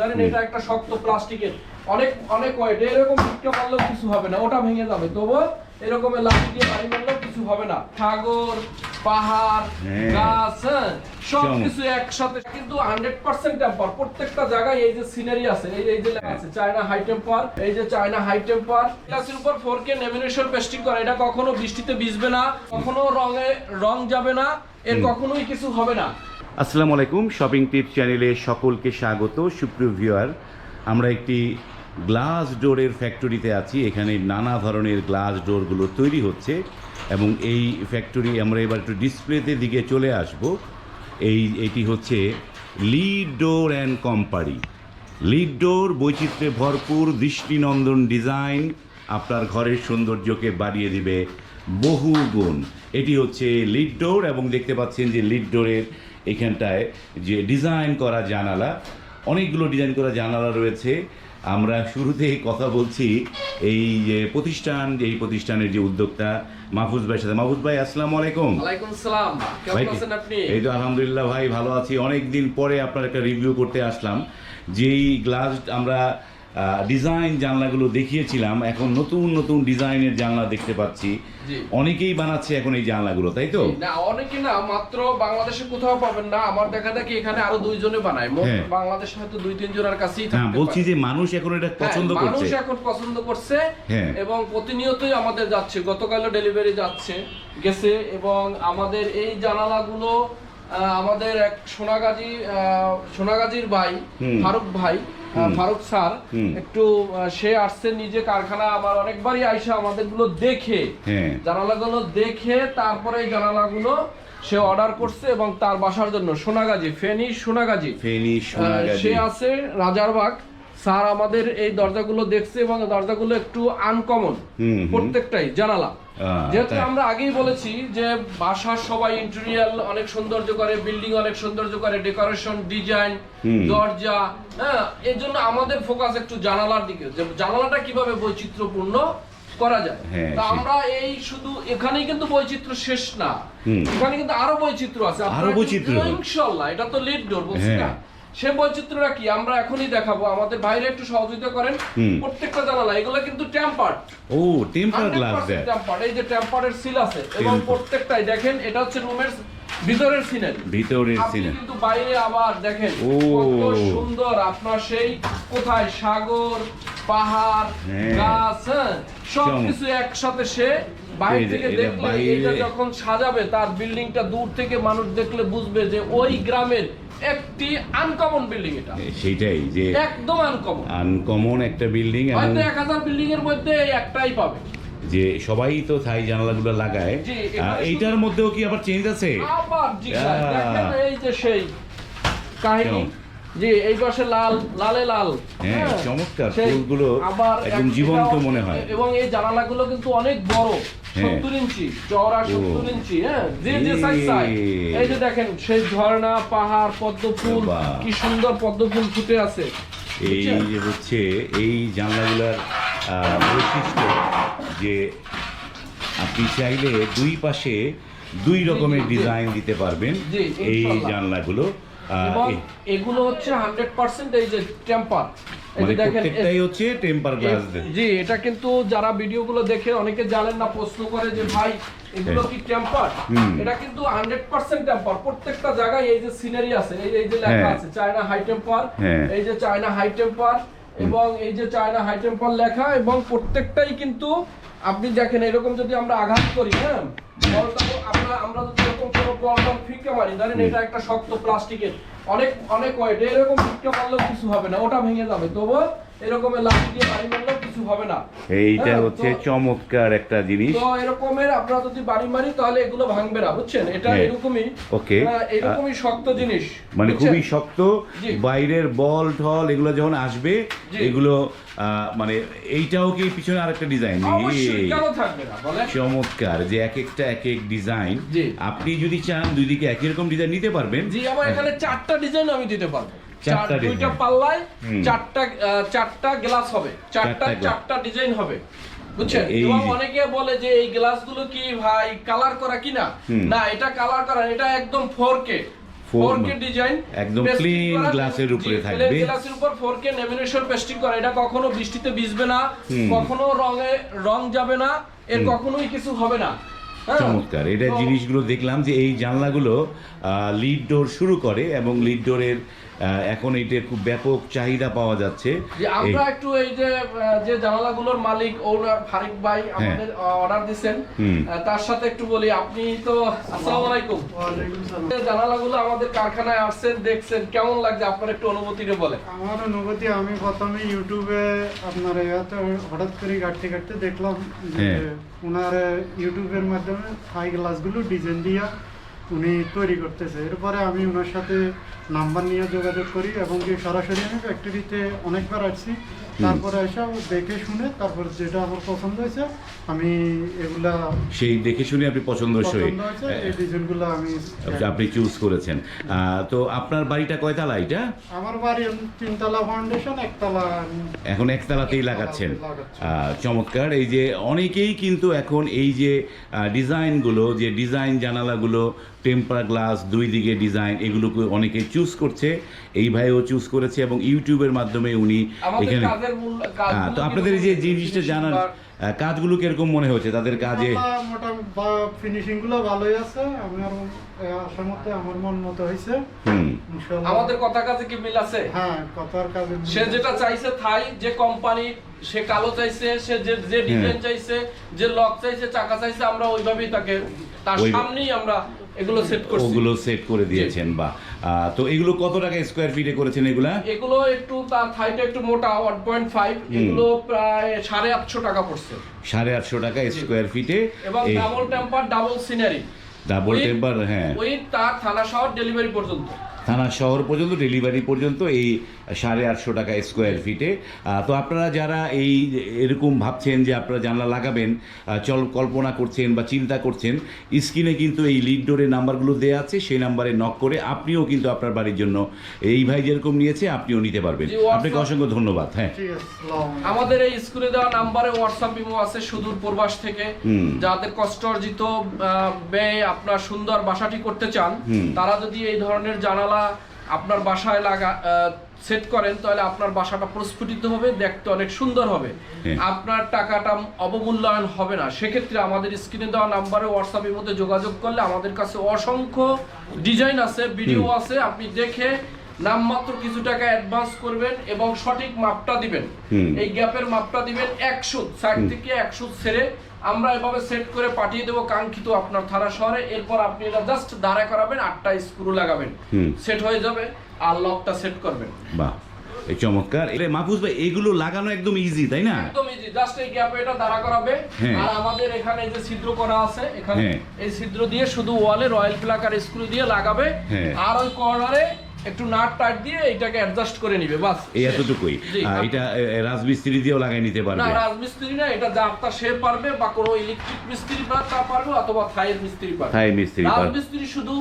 ধরেন এটা একটা শক্ত প্লাস্টিকের অনেক অনেক ওয়েট এরকম ভিক্ষা মারলেও কিছু হবে না ওটা ভেঙে যাবে। তবু এরকম লাঠি দিয়ে বাড়ি মারলেও কিছু হবে না। সাগর পাহাড় হ্যাঁ। গাছ হ্যাঁ একসাথে। কিন্তু হান্ড্রেড পার্সেন্ট টেম্পার প্রত্যেকটা জায়গায় এই যে সিনারি আছে এই এই যে আছে চায়না হাই টেম্পার এই যে চায়না হাই টেম্পার গ্লাসের উপর ফোর কে লেমিনেশন পেস্টিং করে এটা কখনো বৃষ্টিতে ভিজবে না কখনো রঙে রং যাবে না এর কখনোই কিছু হবে না। আসসালামু আলাইকুম শপিং টিপ চ্যানেলে সকলকে স্বাগত। সুপ্রিয় ভিউয়ার আমরা একটি গ্লাস ডোরের ফ্যাক্টরিতে আছি। এখানে নানা ধরনের গ্লাস ডোরগুলো তৈরি হচ্ছে এবং এই ফ্যাক্টরি আমরা এবার একটু ডিসপ্লেতে দিকে চলে আসব। এই, এটি হচ্ছে lead door and company lead door বৈচিত্র্যে ভরপুর, দৃষ্টিনন্দন ডিজাইন আপনার ঘরের সৌন্দর্যকে বাড়িয়ে দিবে বহু গুণ এটি হচ্ছে লিড ডোর এবং দেখতে পাচ্ছেন যে লিড ডোরের এখানটায় যে ডিজাইন করা জানালা অনেকগুলো ডিজাইন করা জানালা রয়েছে। আমরা শুরুতেই কথা বলছি এই যে প্রতিষ্ঠান এই প্রতিষ্ঠানের যে উদ্যোক্তা মাহফুজ ভাইয়ের সাথে। মাহফুজ ভাই আসসালাম আলাইকুম। এই তো আলহামদুলিল্লাহ ভাই ভালো আছি। অনেক দিন পরে আপনার একটা রিভিউ করতে আসলাম। যেই গ্লাস আমরা ডিজাইন জানলাগুলো দেখিয়েছিলাম এখন নতুন নতুন ডিজাইনের জানলা দেখতে পাচ্ছি। অনেকেই বানাচ্ছে এখন এই জানলাগুলো তাই তো? না অনেকে না মাত্র বাংলাদেশে কোথাও পাবেন না। আমার দেখা দেখি এখানে আরও দুইজনে বানায়। হ্যাঁ। বাংলাদেশে হয়তো দুই তিন জনের কাছেই হ্যাঁ বলছি যে মানুষ এখন এটা হ্যাঁ, পছন্দ মানুষ করছে। এখন পছন্দ করছে হ্যাঁ। এবং প্রতিনিয়তই আমাদের যাচ্ছে। গতকালও ডেলিভারি যাচ্ছে গেছে এবং আমাদের এই জানালাগুলো আমাদের এক সোনাগাজী সোনাগাজীর ভাই ফারুক ভাই। ফারুক স্যার একটু সে আসছে নিজে কারখানা আবার অনেকবারই আইসা আমাদেরগুলো দেখে। জানালা গুলো দেখে তারপরে জানালা জানালাগুলো সে অর্ডার করছে এবং তার বাসার জন্য সোনাগাজী ফেনী সোনাগাজী। ফেনি সোনাগাজী। সে আছে রাজারবাগ। স্যার আমাদের এই দরজাগুলো দেখছে এবং দরজাগুলো একটু আনকমন। প্রত্যেকটাই জানালা। যেহেতু আমরা আগেই বলেছি যে বাসার সবাই ইন্টেরিয়াল অনেক সৌন্দর্য করে বিল্ডিং অনেক সৌন্দর্য করে ডেকোরেশন ডিজাইন দরজা হ্যাঁ এর জন্য আমাদের ফোকাস একটু জানালার দিকে যে জানালাটা কীভাবে বৈচিত্র্যপূর্ণ করা যায়। হ্যাঁ, তা আমরা এই শুধু এখানেই কিন্তু বৈচিত্র্য শেষ না। এখানে কিন্তু আরও বৈচিত্র্য আছে। আরও বৈচিত্র্য? কিন্তু ইনশাআল্লাহ এটা তো লিড ডোর বলছি হ্যাঁ। না? সে বৈচিত্র্যটা কি? আমরা এখনই দেখাবো। আমাদের বাইরে একটু সহযোগিতা করেন। প্রত্যেকটা জানালা। এগুলো কিন্তু টেম্পার্ড ও টেম্পার গ্লাস দেয় টেম্পার্ড এই যে টেম্পার্ডের সিল আছে। এবং প্রত্যেকটাই দেখেন এটা হচ্ছে রুমের ভিতরের সিনারি। ভিতরের আপনি সিনে কিন্তু বাইরে আবার দেখেন। কত সুন্দর আপনার সেই কোথায় সাগর পাহাড় হ্যাঁ। গাছ হ্যাঁ? একসাথে সে বাইরে থেকে দেখলে এটা যখন সাজাবে তার বিল্ডিংটা দূর থেকে মানুষ দেখলে বুঝবে যে ওই গ্রামের একটি আনকমন বিল্ডিং এটা। সেইটাই যে একদম আনকমন আনকমন একটা বিল্ডিং হয়তো এক হাজার বিল্ডিং এর মধ্যে একটাই পাবে। যে সবাই তো থাই জানালাগুলো লাগায়। এইটার মধ্যেও কি আবার চেঞ্জ আছে? এই যে সেই কাহিনী। জি এই পাশে লাল লালে লাল। হ্যাঁ, চমৎকার, ফুলগুলো একদম জীবন্ত মনে হয়। এবং এই জানালাগুলো কিন্তু অনেক বড় হ্যাঁ। সত্তর ইঞ্চি চওড়া সত্তর ইঞ্চি হ্যাঁ যে যে সাইজ এই। এই যে দেখেন সেই ঝর্ণা পাহাড় পদ্ম ফুল। কি সুন্দর পদ্ম ফুল ফুটে আছে। এই যে হচ্ছে এই জানলাগুলার বৈশিষ্ট্য যে আপনি চাইলে দুই পাশে দুই রকমের। ডিজাইন দিতে পারবেন এই জানলাগুলো এগুলো হচ্ছে হান্ড্রেড পার্সেন্ট এই যে টেম্পার মানে যে দেখেন প্রত্যেকটাই হচ্ছে টেম্পার গ্লাস জি এটা কিন্তু যারা ভিডিওগুলো দেখে অনেকে জানেন না প্রশ্ন করে যে ভাই এগুলো হ্যাঁ। কি টেম্পার এটা কিন্তু হান্ড্রেড পার্সেন্ট টেম্পার প্রত্যেকটা জায়গায় এই যে সিনারি আছে এই যে লেখা। আছে চায়না হাই টেম্পার। এই যে চায়না হাই টেম্পার এবং এই যে চায়না হাই টেম্পার লেখা এবং প্রত্যেকটাই কিন্তু আপনি দেখেন এরকম যদি আমরা আঘাত করি হ্যাঁ? আমরা আমরা যদি এরকম কোনো বলটা ফিকে মারি ধরেন এটা একটা শক্ত প্লাস্টিকের অনেক অনেক ওয়েট এরকম ফিকে মারলেও কিছু হবে না ওটা ভেঙে যাবে। তবু এরকম লাঠি দিয়ে বাড়ি মারলেও কিছু হবে না। এইটা হ্যাঁ, হচ্ছে চমৎকার একটা জিনিস। তো এরকমের আমরা যদি বাড়ি মারি তাহলে এগুলো ভাঙবে না বুঝছেন? এটা হ্যাঁ। এরকমই ওকে। আহ, এরকমই শক্ত জিনিস মানে খুবই শক্ত বাইরের বল এগুলো যখন আসবে এগুলো মানে এইটাও কি পিছনে আরেকটা ডিজাইন চমৎকার যে এক একটা এক এক ডিজাইন আপনি যদি চান দুই দিকে একই রকম ডিজাইন নিতে পারবেন। জি আমার এখানে চারটা ডিজাইন আমি দিতে পারব। চার- দুইটা। পাল্লায় চারটা চারটা গ্লাস হবে। চারটা চারটা ডিজাইন হবে। বুঝছেন? এবং অনেকে বলে যে এই গ্লাসগুলো কি ভাই কালার করা কিনা। না এটা কালার করা এটা একদম 4K Four 4K ডিজাইন একদম plain glass-এর উপরে থাকবে। গ্লাসের উপর 4K ল্যামিনেশন পেস্টিং করা এটা কখনো বৃষ্টিতে ভিজবে না। কখনো রঙে রং যাবে না এর কখনোই কিছু হবে না। হ্যাঁ? চমৎকার। এটা জিনিসগুলো দেখলাম যে এই জানলাগুলো লিড ডোর শুরু করে এবং লিড ডোরের এখন এটার খুব ব্যাপক চাহিদা পাওয়া যাচ্ছে। আমরা একটু এই যে যে জানালাগুলোর মালিক ওনার ফারিক ভাই আমাদের অর্ডার দিছেন হ্যাঁ। তার সাথে একটু বলি আপনি তো আসসালামু আলাইকুম। এই জানালাগুলো আমাদের কারখানায় আসছেন দেখছেন কেমন লাগছে? আপনার একটু অনুভূতিটা বলেন। আমার অনুভূতি আমি প্রথমে ইউটিউবে আপনার ইয়াতে হঠাৎ করে ঘাটতে ঘাটতে দেখলাম যে হ্যাঁ। ওনার ইউটিউবের মাধ্যমে হাই গ্লাসগুলো ডিজাইন দিয়া উনি তৈরি করতেছে। এরপরে আমি ওনার সাথে নাম্বার নিয়ে যোগাযোগ করি এবং কি সরাসরি আমি ফ্যাক্টরিতে অনেকবার আসছি। তারপরে এসে দেখে শুনে তারপর যেটা আমার পছন্দ হয়েছে আমি এগুলা সেই দেখে শুনে আপনি পছন্দ হয়েছে এই ডিজাইনগুলো আমি আপনি চুজ করেছেন। তো আপনার বাড়িটা কয়তালা এটা? আমার বাড়ি তিনতলা ফাউন্ডেশন একতলা এখন একতলাতেই লাগাচ্ছেন। চমৎকার। এই যে অনেকেই কিন্তু এখন এই যে ডিজাইনগুলো যে ডিজাইন জানালাগুলো টেম্পার গ্লাস দুই দিকে ডিজাইন এগুলোকে অনেকে চুজ করছে। এই ভাইও চুজ করেছে এবং ইউটিউবের মাধ্যমে উনি এখানে হ্যাঁ, তো আপনাদের এই যে জিনিসটা জানার কাজগুলো কীরকম মনে হচ্ছে? তাদের কাজে মোটামুটি ফিনিশিংগুলো ভালোই আছে। আমার আশা মতে আমার মন মতো হয়েছে। আমাদের কথা কাজে কি মিল আছে? হ্যাঁ কথার কাজে সে যেটা চাইছে থাই যে কোম্পানি সে কালো চাইছে সে যে যে হ্যাঁ। ডিজাইন চাইছে যে লক চাইছে চাকা চাইছে আমরা ওইভাবেই তাকে তার সামনেই আমরা এগুলো সেট করছি। ওগুলো সেট করে দিয়েছেন বা তো এগুলো কত টাকা স্কোয়ার ফিটে করেছেন এগুলা? এগুলো একটু তার একটু মোটা ওয়ান পয়েন্ট ফাইভ এগুলো প্রায় সাড়ে আটশো টাকা পড়ছে। সাড়ে আটশো টাকা স্কোয়ার ফিটে এবং double temper double scenery double temper হ্যাঁ। ওই তার থানা শহর ডেলিভারি পর্যন্ত। থানা শহর পর্যন্ত ডেলিভারি পর্যন্ত এই সাড়ে আটশো টাকা স্কোয়ার ফিটে তো আপনারা যারা এই এরকম ভাবছেন যে আপনারা জানলা লাগাবেন চল কল্পনা করছেন বা চিন্তা করছেন স্ক্রিনে কিন্তু এই লিড ডোরের নাম্বারগুলো দেওয়া আছে সেই নাম্বারে নক করে আপনিও কিন্তু আপনার বাড়ির জন্য এই ভাই যেরকম নিয়েছে আপনিও নিতে পারবেন। আপনাকে অসংখ্য ধন্যবাদ হ্যাঁ। আমাদের এই স্কুলে দেওয়া নাম্বারে হোয়াটসঅ্যাপ ইমো আছে সুদূর প্রবাস থেকে। হুম। যাদের কষ্ট অর্জিত আহ, ব্যয় আপনার সুন্দর বাসাটি করতে চান তারা যদি এই ধরনের জানালা আপনার বাসায় লাগা সেট করেন তাহলে আপনার বাসাটা প্রস্ফুটিত হবে দেখতে অনেক সুন্দর হবে। হ্যাঁ। আপনার টাকাটা অবমূল্যায়ন হবে না। সেক্ষেত্রে আমাদের স্ক্রিনে দেওয়া নাম্বারে হোয়াটসঅ্যাপের মধ্যে যোগাযোগ করলে আমাদের কাছে অসংখ্য ডিজাইন আছে ভিডিও আছে। আপনি দেখে নামমাত্র কিছু টাকা অ্যাডভান্স করবেন এবং সঠিক মাপটা দিবেন। এই গ্যাপের মাপটা দিবেন একশো সাইড থেকে একশো ছেড়ে আমরা এভাবে সেট করে পাঠিয়ে দেবো কাঙ্ক্ষিত আপনার থানা শহরে। এরপর আপনি এটা জাস্ট দাঁড়া করাবেন আটটা স্ক্রু লাগাবেন। সেট হয়ে যাবে আর লকটা সেট করবেন। বাহ এই চমৎকার। এটা মাহফুজ ভাই এগুলো লাগানো একদম ইজি তাই না? একদম ইজি জাস্ট এই গ্যাপে এটা দাঁড়া করাবে। হ্যাঁ। আর আমাদের এখানে যে ছিদ্র করা আছে এখানে হ্যাঁ। এই ছিদ্র দিয়ে শুধু ওয়ালে রয়্যাল প্লাক আর স্ক্রু দিয়ে লাগাবে। হ্যাঁ। আর ওই কর্নারে একটু নাট টাট দিয়ে এটাকে অ্যাডজাস্ট করে নিবে বাস। এই এতটুকুই। এটা রাজমিস্ত্রি দিয়েও লাগাই নিতে না রাজমিস্ত্রি না এটা যারটা সে পারবে বা কোনো ইলেকট্রিক মিস্ত্রি বা তা পারবে অথবা থাইয়ের মিস্ত্রি পারবে। থাই মিস্ত্রি পারবে। রাজমিস্ত্রি শুধু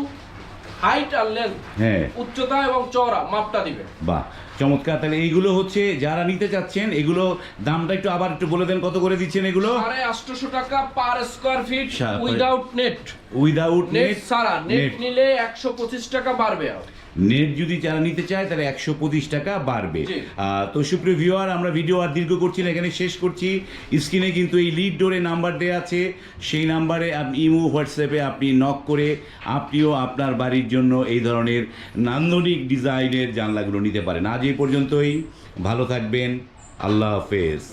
হাইট আর লেন্থ হ্যাঁ। উচ্চতা এবং চওড়া মাপটা দিবে। বাহ চমৎকার। তাহলে এইগুলো হচ্ছে যারা নিতে চাচ্ছেন এগুলো দামটা একটু আবার একটু বলে দেন কত করে দিচ্ছেন এগুলো? সাড়ে আটশোশো টাকা per square feet without net without net সারা নেট নিলে একশো পঁচিশ টাকা বাড়বে আর। নেট যদি যারা নিতে চায় তাহলে একশো পঁচিশ টাকা বাড়বে। তো সুপ্রিয় ভিউয়ার আমরা ভিডিও আর দীর্ঘ করছি না এখানে শেষ করছি। স্ক্রিনে কিন্তু এই লিড ডোরে নাম্বার দেওয়া আছে। সেই নাম্বারে আপনি ইমো হোয়াটসঅ্যাপে আপনি নক করে আপনিও আপনার বাড়ির জন্য এই ধরনের নান্দনিক ডিজাইনের জানলাগুলো নিতে পারেন। আজ এই পর্যন্তই। ভালো থাকবেন। আল্লাহ হাফেজ।